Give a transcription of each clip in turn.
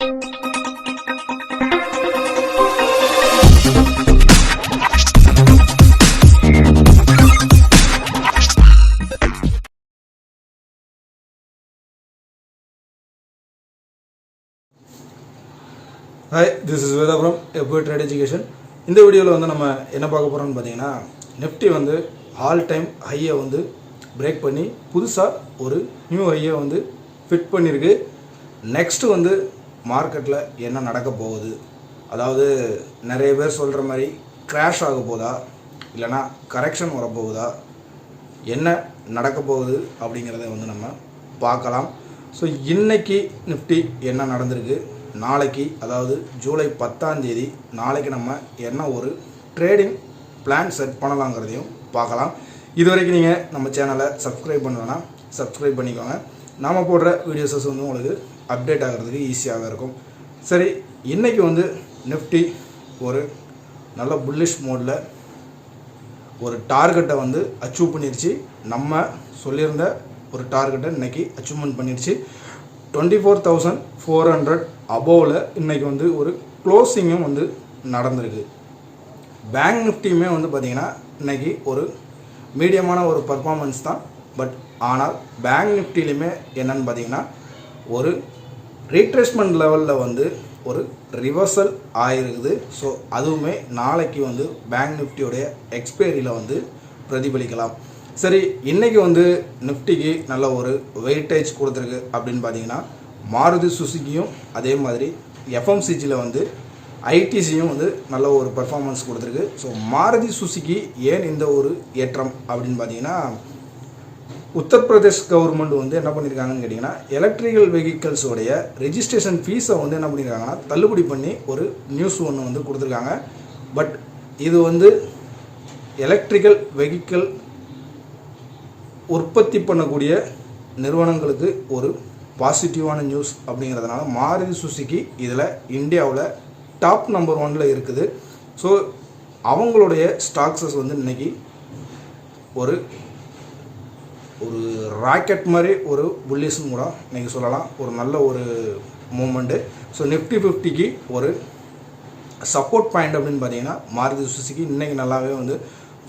Hi this is வேதாபுரம் எப்போ trade education இந்த வீடியோவில் வந்து நம்ம என்ன பார்க்க போகிறோம்னு பார்த்தீங்கன்னா நிஃப்டி வந்து ஆல் டைம் ஹையை வந்து பிரேக் பண்ணி புதுசாக ஒரு நியூ ஹையை வந்து ஃபிட் பண்ணியிருக்கு நெக்ஸ்ட்டு வந்து மார்க்கெட்டில் என்ன நடக்க போகுது? அதாவது நிறைய பேர் சொல்கிற மாதிரி கிராஷ் ஆக போதா? இல்லைனா கரெக்ஷன் வரப்போகுதா என்ன நடக்க போகுது? அப்படிங்கிறத வந்து நம்ம பார்க்கலாம். ஸோ இன்னைக்கு நிஃப்டி என்ன நடந்திருக்கு? நாளைக்கு அதாவது ஜூலை பத்தாம் தேதி நாளைக்கு நம்ம என்ன ஒரு ட்ரேடிங் பிளான் செட் பண்ணலாங்கிறதையும் பார்க்கலாம். இது வரைக்கும் நீங்கள் நம்ம சேனலை சப்ஸ்கிரைப் பண்ணலன்னா சப்ஸ்கிரைப் பண்ணிக்கோங்க. நாம் போடுற வீடியோஸஸ் வந்து உங்களுக்கு அப்டேட் ஆகிறதுக்கு ஈஸியாக இருக்கும். சரி இன்றைக்கி வந்து நிஃப்டி ஒரு நல்ல புல்லிஷ் மோடில் ஒரு டார்கெட்டை வந்து அச்சீவ் பண்ணிருச்சு. நம்ம சொல்லியிருந்த ஒரு டார்கெட்டை இன்றைக்கி அச்சீவ்மெண்ட் பண்ணிருச்சு. Twenty four thousand four hundred அபோவில் இன்றைக்கி வந்து ஒரு க்ளோசிங்கும் வந்து நடந்திருக்கு. பேங்க் நிஃப்டியுமே வந்து பார்த்திங்கன்னா இன்னைக்கு ஒரு மீடியமான ஒரு பர்ஃபார்மன்ஸ் தான் பட் ஆனால் பேங்க் நிஃப்டிலையுமே என்னன்னு பார்த்தீங்கன்னா ஒரு ரீட்ரேஸ்மெண்ட் லெவலில் வந்து ஒரு ரிவர்சல் ஆயிருக்குது. ஸோ அதுவுமே நாளைக்கு வந்து பேங்க் நிஃப்டியோடைய எக்ஸ்பைரியில் வந்து பிரதிபலிக்கலாம். சரி இன்றைக்கி வந்து நிஃப்டிக்கு நல்ல ஒரு வெயிட்டேஜ் கொடுத்துருக்கு அப்படின்னு பார்த்தீங்கன்னா மாருதி சுசுக்கியும் அதே மாதிரி எஃப்எம்சிஜியில் வந்து ஐடிசியும் வந்து நல்ல ஒரு பர்ஃபார்மன்ஸ் கொடுத்துருக்கு. ஸோ மாருதி சுசுக்கி ஏன் இந்த ஒரு ஏற்றம் அப்படின்னு பார்த்தீங்கன்னா உத்தரப்பிரதேஷ் கவர்மெண்ட் வந்து என்ன பண்ணியிருக்காங்கன்னு கேட்டிங்கன்னா எலக்ட்ரிக்கல் வெஹிக்கல்ஸோடைய ரெஜிஸ்ட்ரேஷன் ஃபீஸை வந்து என்ன பண்ணியிருக்காங்கன்னா தள்ளுபடி பண்ணி ஒரு நியூஸ் ஒன்று வந்து கொடுத்துருக்காங்க. பட் இது வந்து எலக்ட்ரிக்கல் வெஹிக்கிள் உற்பத்தி பண்ணக்கூடிய நிறுவனங்களுக்கு ஒரு பாசிட்டிவான நியூஸ் அப்படிங்கிறதுனால மாருதி சுசுகி இதில் இந்தியாவில் டாப் நம்பர் ஒனில் இருக்குது. ஸோ அவங்களுடைய ஸ்டாக்ஸஸ் வந்து இன்றைக்கி ஒரு ஒரு ராக்கெட் மாதிரி ஒரு புல்லிஸ்னு கூட நீங்கள் சொல்லலாம். ஒரு நல்ல ஒரு மூமெண்ட்டு ஸோ நிஃப்டி ஃபிஃப்டிக்கு ஒரு சப்போர்ட் பாயிண்ட் அப்படின்னு பார்த்தீங்கன்னா மாருதி சுசுக்கி இன்றைக்கி நல்லாவே வந்து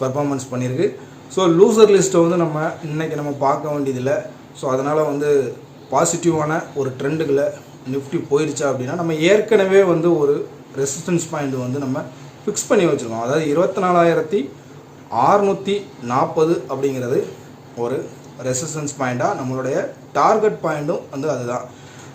பெர்ஃபார்மன்ஸ் பண்ணியிருக்கு. ஸோ லூசர் லிஸ்ட்டை வந்து நம்ம இன்றைக்கி நம்ம பார்க்க வேண்டியதில்லை. ஸோ அதனால் வந்து பாசிட்டிவான ஒரு ட்ரெண்டுகளை நிஃப்டி போயிடுச்சா அப்படின்னா நம்ம ஏற்கனவே வந்து ஒரு ரெசிஸ்டன்ஸ் பாயிண்ட் வந்து நம்ம ஃபிக்ஸ் பண்ணி வச்சுருக்கோம். அதாவது இருபத்தி நாலாயிரத்தி அறுநூற்றி நாற்பது அப்படிங்கிறது ஒரு ரெசிஸ்டன்ஸ் பாயிண்ட்டாக நம்மளுடைய டார்கெட் பாயிண்ட்டும் வந்து அதுதான்.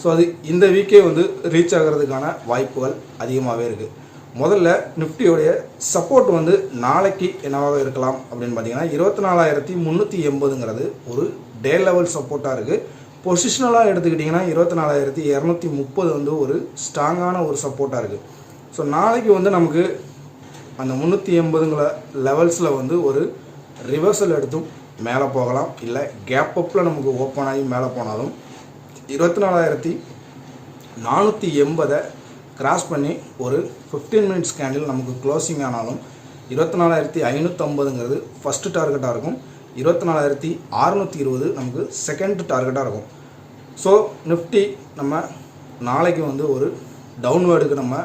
ஸோ அது இந்த வீக்கே வந்து ரீச் ஆகிறதுக்கான வாய்ப்புகள் அதிகமாகவே இருக்குது முதல்ல நிஃப்டியோடைய சப்போர்ட் வந்து நாளைக்கு என்னவாக இருக்கலாம் அப்படின்னு பார்த்தீங்கன்னா இருபத்தி நாலாயிரத்தி முந்நூற்றி எண்பதுங்கிறது ஒரு டே லெவல் சப்போர்ட்டாக இருக்குது பொசிஷனலாக எடுத்துக்கிட்டிங்கன்னா இருபத்தி நாலாயிரத்தி இரநூத்தி முப்பது வந்து ஒரு ஸ்ட்ராங்கான ஒரு சப்போர்ட்டாக இருக்குது ஸோ நாளைக்கு வந்து நமக்கு அந்த முந்நூற்றி எண்பதுங்கிற லெவல்ஸில் வந்து ஒரு ரிவர்சல் எடுத்தும் மேலே போகலாம். இல்லை கேப் அப்பில் நமக்கு ஓப்பன் ஆகி மேலே போனாலும் இருபத்தி நாலாயிரத்தி நானூற்றி எண்பதை கிராஸ் பண்ணி ஒரு ஃபிஃப்டீன் மினிட்ஸ் கேண்டில் நமக்கு க்ளோசிங் ஆனாலும் இருபத்தி நாலாயிரத்தி ஐநூற்றம்பதுங்கிறது ஃபஸ்ட்டு டார்கெட்டாக இருக்கும். இருபத்தி நாலாயிரத்தி அறுநூற்றி இருபது நமக்கு செகண்ட் டார்கெட்டாக இருக்கும். ஸோ நிஃப்டி நம்ம நாளைக்கு வந்து ஒரு டவுன்வேர்டுக்கு நம்ம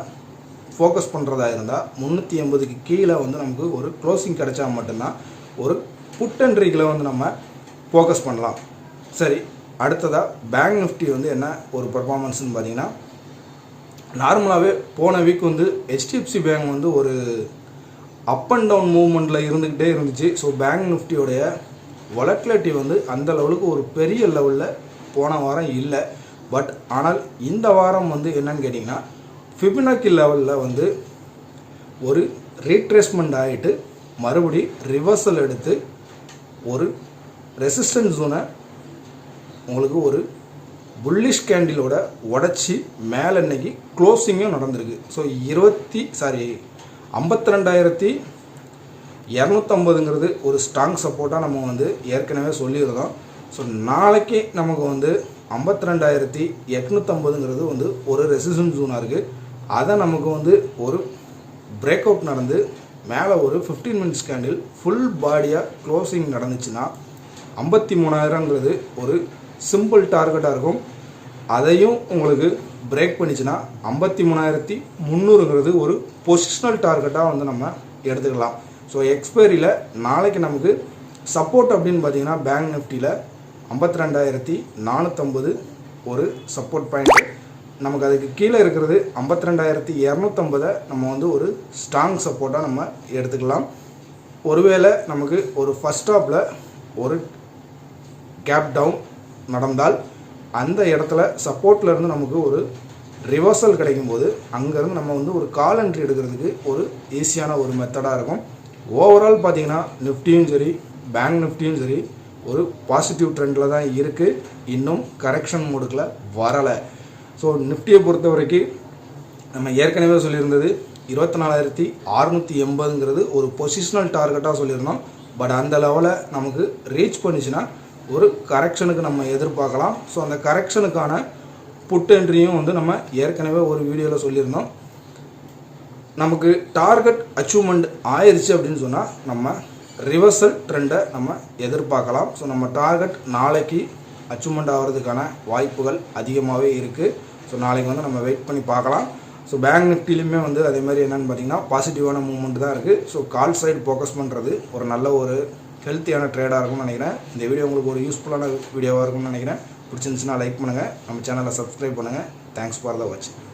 ஃபோக்கஸ் பண்ணுறதா இருந்தால் முந்நூற்றி எண்பதுக்கு கீழே வந்து நமக்கு ஒரு க்ளோசிங் கிடைச்சா மட்டும்தான் ஒரு புட் அண்ட் வந்து நம்ம ஃபோக்கஸ் பண்ணலாம். சரி அடுத்ததாக பேங்க் நிஃப்டி வந்து என்ன ஒரு பர்ஃபார்மன்ஸ்னு பார்த்தீங்கன்னா நார்மலாகவே போன வீக் வந்து ஹெச்டிஎஃப்சி பேங்க் வந்து ஒரு அப் அண்ட் டவுன் மூவ்மெண்ட்டில் இருந்துக்கிட்டே இருந்துச்சு. ஸோ பேங்க் நிஃப்டியோடைய வொலட்டிலிட்டி வந்து அந்த லெவலுக்கு ஒரு பெரிய லெவலில் போன வாரம் இல்லை. பட் ஆனால் இந்த வாரம் வந்து என்னன்னு கேட்டிங்கன்னா ஃபிபினாக்கி லெவலில் வந்து ஒரு ரீட்ரேஸ்மெண்ட் ஆகிட்டு மறுபடி ரிவர்சல் எடுத்து ஒரு ரெசிஸ்டன்ஸ் ஜோனை உங்களுக்கு ஒரு புல்லிஷ் கேண்டிலோட உடச்சி மேலே இன்னைக்கு க்ளோசிங்கும் நடந்திருக்கு. ஸோ இருபத்தி சாரி ஐம்பத்தி ரெண்டாயிரத்தி இரநூத்தம்பதுங்கிறது ஒரு ஸ்ட்ராங் சப்போர்ட்டாக நம்ம வந்து ஏற்கனவே சொல்லியிருந்தோம். ஸோ நாளைக்கு நமக்கு வந்து ஐம்பத்தி ரெண்டாயிரத்தி எட்நூற்றம்பதுங்கிறது வந்து ஒரு ரெசிஸ்டன்ஸ் ஜோனாக இருக்குது அதை நமக்கு வந்து ஒரு பிரேக் அவுட் நடந்து மேலே ஒரு ஃபிஃப்டீன் மினிட்ஸ் கேண்டில் ஃபுல் பாடியாக க்ளோசிங் நடந்துச்சுன்னா ஐம்பத்தி மூணாயிரங்கிறது ஒரு சிம்பிள் டார்கெட்டாக இருக்கும். அதையும் உங்களுக்கு பிரேக் பண்ணிச்சுன்னா ஐம்பத்தி மூணாயிரத்தி முந்நூறுங்கிறது ஒரு பொசிஷனல் டார்கெட்டாக வந்து நம்ம எடுத்துக்கலாம். ஸோ எக்ஸ்பைரியில் நாளைக்கு நமக்கு சப்போர்ட் அப்படின்னு பார்த்தீங்கன்னா பேங்க் நிஃப்டியில் ஐம்பத்தி ரெண்டாயிரத்தி நானூற்றம்பது ஒரு சப்போர்ட் பாயிண்ட் நமக்கு அதுக்கு கீழே இருக்கிறது ஐம்பத்தி ரெண்டாயிரத்தி இரநூத்தம்பதை நம்ம வந்து ஒரு ஸ்ட்ராங் சப்போர்ட்டாக நம்ம எடுத்துக்கலாம். ஒருவேளை நமக்கு ஒரு ஃபஸ்ட் ஸ்டாப்பில் ஒரு கேப் டவுன் நடந்தால் அந்த இடத்துல சப்போர்ட்லேருந்து நமக்கு ஒரு ரிவர்சல் கிடைக்கும்போது அங்கேருந்து நம்ம வந்து ஒரு கால் என்ட்ரி எடுக்கிறதுக்கு ஒரு ஈஸியான ஒரு மெத்தடாக இருக்கும். ஓவரால் பார்த்தீங்கன்னா நிஃப்டியும் சரி பேங்க் நிஃப்டியும் சரி ஒரு பாசிட்டிவ் ட்ரெண்டில் தான் இருக்குது இன்னும் கரெக்ஷன் மோடுக்குள்ள வரலை. ஸோ நிஃப்டியை பொறுத்த வரைக்கும் நம்ம ஏற்கனவே சொல்லியிருந்தது இருபத்தி நாலாயிரத்தி அறுநூற்றி எண்பதுங்கிறது ஒரு பொசிஷனல் டார்கெட்டாக சொல்லியிருந்தோம். பட் அந்த லெவலை நமக்கு ரீச் பண்ணிச்சுன்னா ஒரு கரெக்ஷனுக்கு நம்ம எதிர்பார்க்கலாம். ஸோ அந்த கரெக்ஷனுக்கான புட் என்ட்ரியும் வந்து நம்ம ஏற்கனவே ஒரு வீடியோவில் சொல்லியிருந்தோம். நமக்கு டார்கெட் அச்சீவ்மெண்ட் ஆயிடுச்சு அப்படின்னு சொன்னால் நம்ம ரிவர்சல் ட்ரெண்டை நம்ம எதிர்பார்க்கலாம். ஸோ நம்ம டார்கெட் நாளைக்கு அச்சீவ்மெண்ட் ஆகிறதுக்கான வாய்ப்புகள் அதிகமாகவே இருக்குது ஸோ நாளைக்கு வந்து நம்ம வெயிட் பண்ணி பார்க்கலாம். ஸோ பேங்க் நிஃப்டிலையுமே வந்து அதே மாதிரி என்னென்னு பார்த்தீங்கன்னா பாசிட்டிவான மூவ்மெண்ட் தான் இருக்குது ஸோ கால் சைடு ஃபோக்கஸ் பண்ணுறது ஒரு நல்ல ஒரு ஹெல்த்தியான ட்ரேடாக இருக்கும்னு நினைக்கிறேன். இந்த வீடியோ உங்களுக்கு ஒரு யூஸ்ஃபுல்லான வீடியோவாக இருக்கும்னு நினைக்கிறேன். பிடிச்சிருந்துச்சுன்னா லைக் பண்ணுங்கள் நம்ம சேனலை சப்ஸ்கிரைப் பண்ணுங்கள் தேங்க்ஸ் ஃபார் த வாட்சிங்